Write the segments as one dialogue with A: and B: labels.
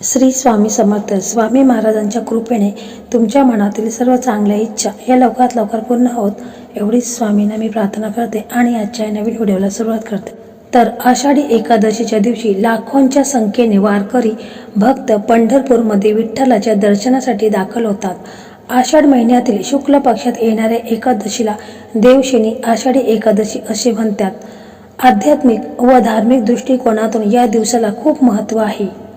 A: श्री स्वामी समर्थ स्वामी महाराजांच्या कृपेने तुमच्या मनातील सर्व चांगल्या इच्छा या लवकरात लवकर पूर्ण होत एवढीच स्वामींना मी प्रार्थना करते आणि आजच्या नवीन व्हिडिओला सुरुवात करते. तर आषाढी एकादशीच्या दिवशी लाखोंच्या संख्येने वारकरी भक्त पंढरपूरमध्ये विठ्ठलाच्या दर्शनासाठी दाखल होतात. आषाढ महिन्यातील शुक्ल पक्षात येणाऱ्या एकादशीला देवशेनी आषाढी एकादशी असे म्हणतात. आध्यात्मिक व धार्मिक दृष्टिकोनातून या दिवसाला खूप महत्त्व आहे.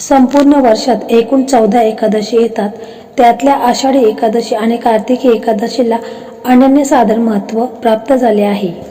A: संपूर्ण वर्षात एकूण चौदा एकादशी येतात. त्यातल्या आषाढी एकादशी आणि कार्तिकी एकादशीला अनन्यसाधारण महत्त्व प्राप्त झाले आहे.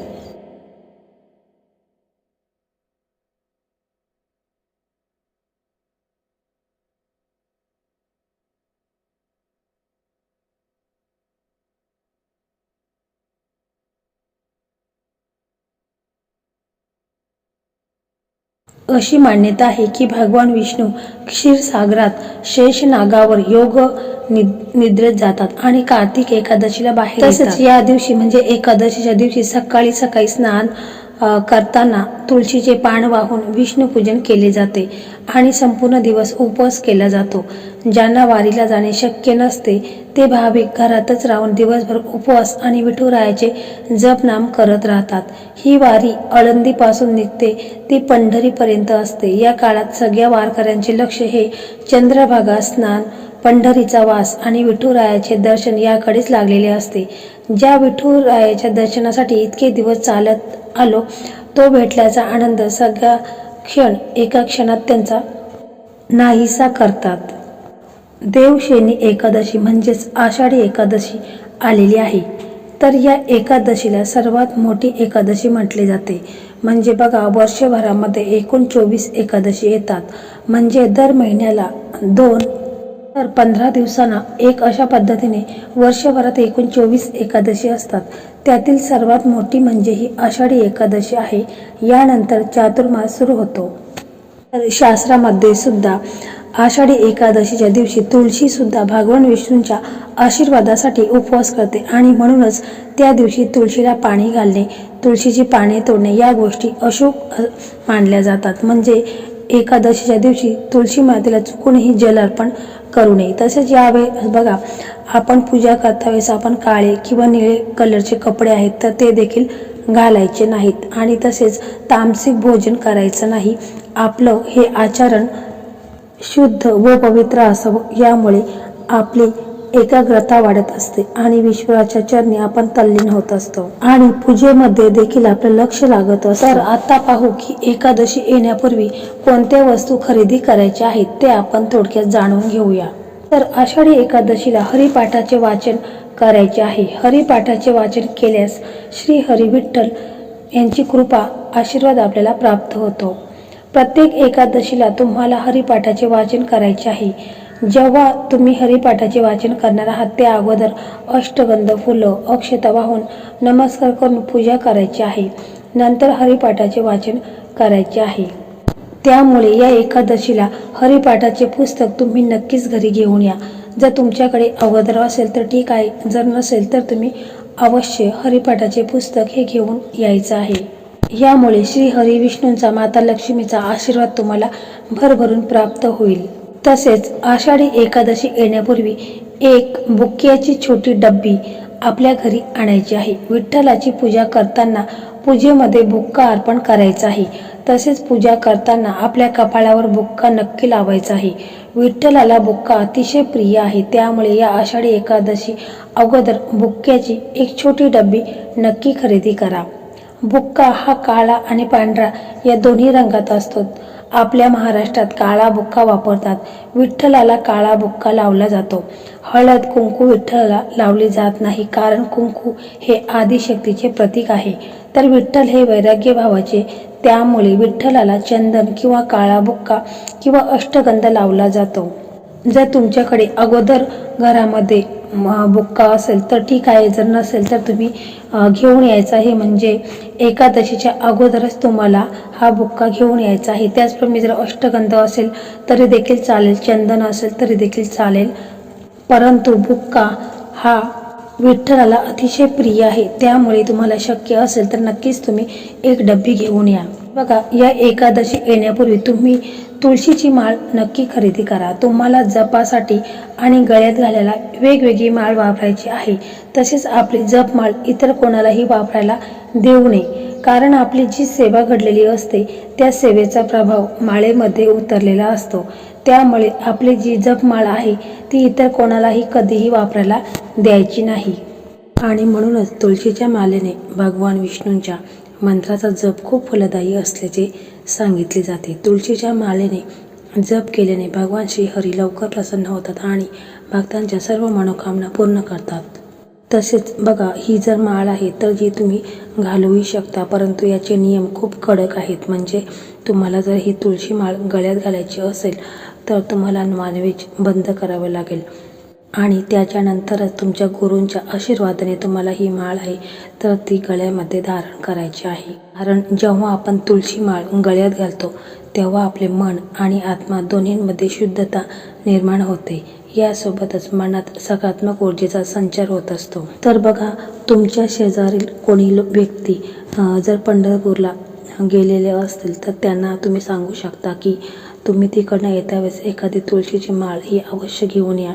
A: अशी मान्यता आहे की भगवान विष्णू क्षीरसागरात शेषनागावर योग निद्रेत जातात आणि कार्तिक एकादशीला बाहेर तसेच या दिवशी म्हणजे एकादशीच्या दिवशी सकाळी सकाळी स्नान करताना तुळशीचे पान वाहून विष्णू पूजन केले जाते. आणि संपूर्ण दिवस उपवास केला जातो. ज्यांना वारीला जाणे शक्य नसते ते भाविक घरातच राहून दिवसभर उपवास आणि विठुरायाचे जपनाम करत राहतात. ही वारी आळंदीपासून निघते ती पंढरीपर्यंत असते. या काळात सगळ्या वारकऱ्यांचे लक्ष हे चंद्रभागा स्नान पंढरीचा वास आणि विठुरायाचे दर्शन याकडेच लागलेले असते. ज्या विठुरायाच्या दर्शनासाठी इतके दिवस चालत आलो तो भेटल्याचा आनंद सगळ्या क्षण एका क्षणात त्यांचा नाहीसा करतात. देवशेनी एकादशी म्हणजेच आषाढी एकादशी आलेली आहे. तर या एकादशीला सर्वात मोठी एकादशी म्हटले जाते. म्हणजे बघा वर्षभरामध्ये एकूण चोवीस एकादशी येतात. म्हणजे दर महिन्याला दोन तर पंधरा दिवसांना एक अशा पद्धतीने वर्षभरात एकूण चोवीस एकादशी असतात. त्यातील सर्वात मोठी म्हणजे ही आषाढी एकादशी आहे. यानंतर चातुर्मास सुरू होतो. तर शास्त्रामध्ये सुद्धा आषाढी एकादशीच्या दिवशी तुळशीसुद्धा भगवान विष्णूंच्या आशीर्वादासाठी उपवास करते आणि म्हणूनच त्या दिवशी तुळशीला पाणी घालणे तुळशीची पाने तोडणे या गोष्टी अशुभ मानल्या जातात. म्हणजे एकादशीच्या दिवशी तुळशी मातेला चुकूनही जल अर्पण करू नये. तसेच यावेळेस बघा आपण पूजा करता वेळेस आपण काळे किंवा निळे कलरचे कपडे आहेत तर ते देखील घालायचे नाहीत. आणि तसेच तामसिक भोजन करायचं नाही. आपलं हे आचरण शुद्ध व पवित्र असावं. यामुळे आपली एकाग्रता वाढत असते आणि विश्वाच्या चरणी आपण तल्लीन होत असतो. आणि पूजेमध्ये देखील आपलं लक्ष लागत असतं. तर आता पाहू की एकादशी येण्यापूर्वी कोणत्या वस्तू खरेदी करायच्या आहेत ते आपण थोडक्यात जाणून घेऊया. तर आषाढी एकादशीला हरिपाठाचे वाचन करायचे आहे. हरिपाठाचे वाचन केल्यास श्री हरी विठ्ठल यांची कृपा आशीर्वाद आपल्याला प्राप्त होतो. प्रत्येक एकादशीला तुम्हाला हरिपाठाचे वाचन करायचे आहे. जेव्हा तुम्ही हरिपाठाचे वाचन करणार आहात त्या अगोदर अष्टगंध फुलं अक्षता वाहून नमस्कार करून पूजा करायची आहे. नंतर हरिपाठाचे वाचन करायचे आहे. त्यामुळे या एकादशीला हरिपाठाचे पुस्तक तुम्ही नक्कीच घरी घेऊन या. जर तुमच्याकडे अगोदर असेल तर ठीक आहे जर नसेल तर तुम्ही अवश्य हरिपाठाचे पुस्तक हे घेऊन यायचं आहे. यामुळे श्री हरिविष्णूंचा माता लक्ष्मीचा आशीर्वाद तुम्हाला भरभरून प्राप्त होईल. तसेच आषाढी एकादशी येण्यापूर्वी एक बुक्याची छोटी डब्बी आपल्या घरी आणायची आहे. विठ्ठलाची पूजा करताना पूजेमध्ये बुक्का अर्पण करायचा आहे. तसेच पूजा करताना आपल्या कपाळावर बुक्का नक्की लावायचा आहे. विठ्ठलाला बुक्का अतिशय प्रिय आहे. त्यामुळे या आषाढी एकादशी अगोदर बुक्क्याची एक छोटी डब्बी नक्की खरेदी करा. बुक्का हा काळा आणि पांढरा या दोन्ही रंगात असतो. आपल्या महाराष्ट्रात काळा बुक्का वापरतात. विठ्ठलाला काळा बुक्का लावला जातो. हळद कुंकू विठ्ठलाला लावली जात नाही कारण कुंकू हे आदिशक्तीचे प्रतीक आहे. तर विठ्ठल हे वैराग्य भावाचे त्यामुळे विठ्ठलाला चंदन किंवा काळा बुक्का किंवा अष्टगंध लावला जातो. जर तुमच्याकडे अगोदर घरामध्ये बुक्का असेल तर ठीक आहे. जर नसेल तर तुम्ही घेऊन यायचा आहे. म्हणजे एकादशीच्या अगोदरच तुम्हाला हा बुक्का घेऊन यायचा आहे. त्याचप्रमाणे जर अष्टगंध असेल तरी देखील चालेल. चंदन असेल तरी देखील चालेल. परंतु बुक्का हा विठ्ठलाला अतिशय प्रिय आहे. त्यामुळे तुम्हाला शक्य असेल तर नक्कीच तुम्ही एक डब्बी घेऊन या. बघा या एकादशी येण्यापूर्वी तुम्ही तुळशीची माळ नक्की खरेदी करा. तुम्हाला जपासाठी आणि गळ्यात घालायला वेगवेगळी माळ वापरायची आहे. तसेच आपली जप माळ इतर कोणालाही वापरायला देऊ नये. कारण आपली जी सेवा घडलेली असते त्या सेवेचा प्रभाव माळेमध्ये उतरलेला असतो. त्यामुळे आपली जी जपमाळ आहे ती इतर कोणालाही कधीही वापरायला द्यायची नाही. आणि म्हणूनच तुळशीच्या मालेने भगवान विष्णूंच्या मंत्राचा जप खूप फलदायी असल्याचे सांगितले जाते. तुळशीच्या माळेने जप केल्याने भगवान श्रीहरी लवकर प्रसन्न होतात आणि भक्तांच्या सर्व मनोकामना पूर्ण करतात. तसेच बघा ही जर माळ आहे तर जी तुम्ही घालूही शकता परंतु याचे नियम खूप कडक आहेत. म्हणजे तुम्हाला जर ही तुळशी माळ गळ्यात घालायची असेल तर तुम्हाला नॉनव्हेज बंद करावं लागेल. आणि त्याच्यानंतरच तुमच्या गुरूंच्या आशीर्वादाने तुम्हाला ही माळ आहे. तर ती गळ्यामध्ये धारण करायची आहे. कारण जेव्हा आपण तुळशी माळ गळ्यात घालतो तेव्हा आपले मन आणि आत्मा दोन्हींमध्ये शुद्धता निर्माण होते. यासोबतच मनात सकारात्मक ऊर्जेचा संचार होत असतो. तर बघा तुमच्या शेजारील कोणी व्यक्ती जर पंढरपूरला गेलेले असतील तर त्यांना तुम्ही सांगू शकता की तुम्ही तिकडनं येत्या वेळेस एखादी तुळशीची माळ ही अवश्य घेऊन या.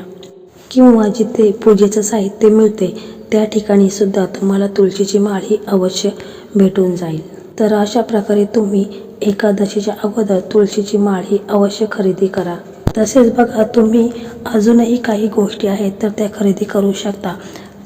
A: किंवा जिथे पूजेचं साहित्य मिळते त्या ठिकाणी सुद्धा तुम्हाला तुळशीची माळ ही अवश्य भेटून जाईल. तर अशा प्रकारे तुम्ही एकादशीच्या अगोदर तुळशीची माळ ही अवश्य खरेदी करा. तसेच बघा तुम्ही अजूनही काही गोष्टी आहेत तर त्या खरेदी करू शकता.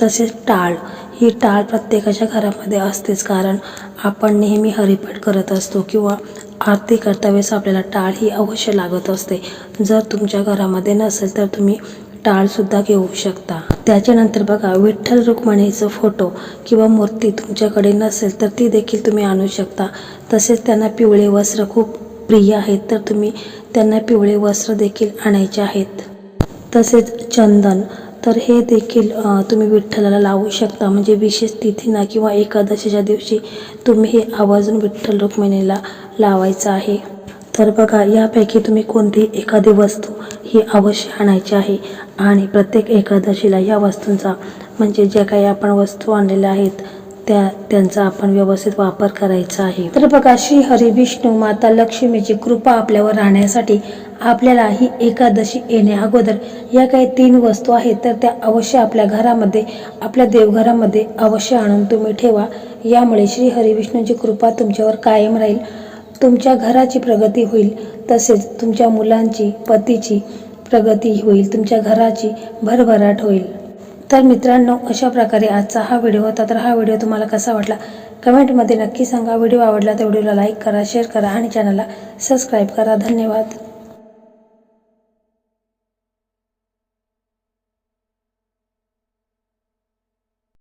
A: तसेच टाळ. ही टाळ प्रत्येकाच्या घरामध्ये असतेच कारण आपण नेहमी हरिपाठ करत असतो किंवा आरती करता वेळेस आपल्याला टाळ ही अवश्य लागत असते. जर तुमच्या घरामध्ये नसेल तर तुम्ही टाळसुद्धा घेऊ शकता. त्याच्यानंतर बघा विठ्ठल रुक्मिणीचं फोटो किंवा मूर्ती तुमच्याकडे नसेल तर ती देखील तुम्ही आणू शकता. तसेच त्यांना पिवळे वस्त्र खूप प्रिय आहेत तर तुम्ही त्यांना पिवळे वस्त्र देखील आणायचे आहेत. तसेच चंदन तर हे देखील तुम्ही विठ्ठलाला लावू शकता. म्हणजे विशेष तिथीना किंवा एकादशीच्या दिवशी तुम्ही हे आवर्जून विठ्ठल रुक्मिणीला लावायचं आहे. तर बघा यापैकी तुम्ही कोणती एखादी वस्तू ही अवश्य आणायची आहे? आणि प्रत्येक एकादशीला या वस्तूंचा म्हणजे ज्या काही आपण वस्तू आणलेल्या आहेत त्या त्यांचा आपण व्यवस्थित वापर करायचा आहे. तर बघा श्री हरी विष्णू माता लक्ष्मीची कृपा आपल्यावर राहण्यासाठी आपल्याला ही एकादशी येण्या अगोदर या काही तीन वस्तू आहेत तर त्या अवश्य आपल्या घरामध्ये आपल्या देवघरामध्ये अवश्य आणून तुम्ही ठेवा. यामुळे श्री हरीविष्णूची कृपा तुमच्यावर कायम राहील. तुमच्या घराची प्रगती होईल तसेच तुमच्या मुलांची पतीची प्रगती होईल तुमच्या घराची भरभराट होईल. तर मित्रांनो अशा प्रकारे आजचा हा व्हिडिओ होता. तर हा व्हिडिओ तुम्हाला कसा वाटला? कमेंटमध्ये नक्की सांगा. व्हिडिओ आवडला तर व्हिडिओला लाईक करा शेअर करा आणि चॅनलला सबस्क्राईब करा. धन्यवाद.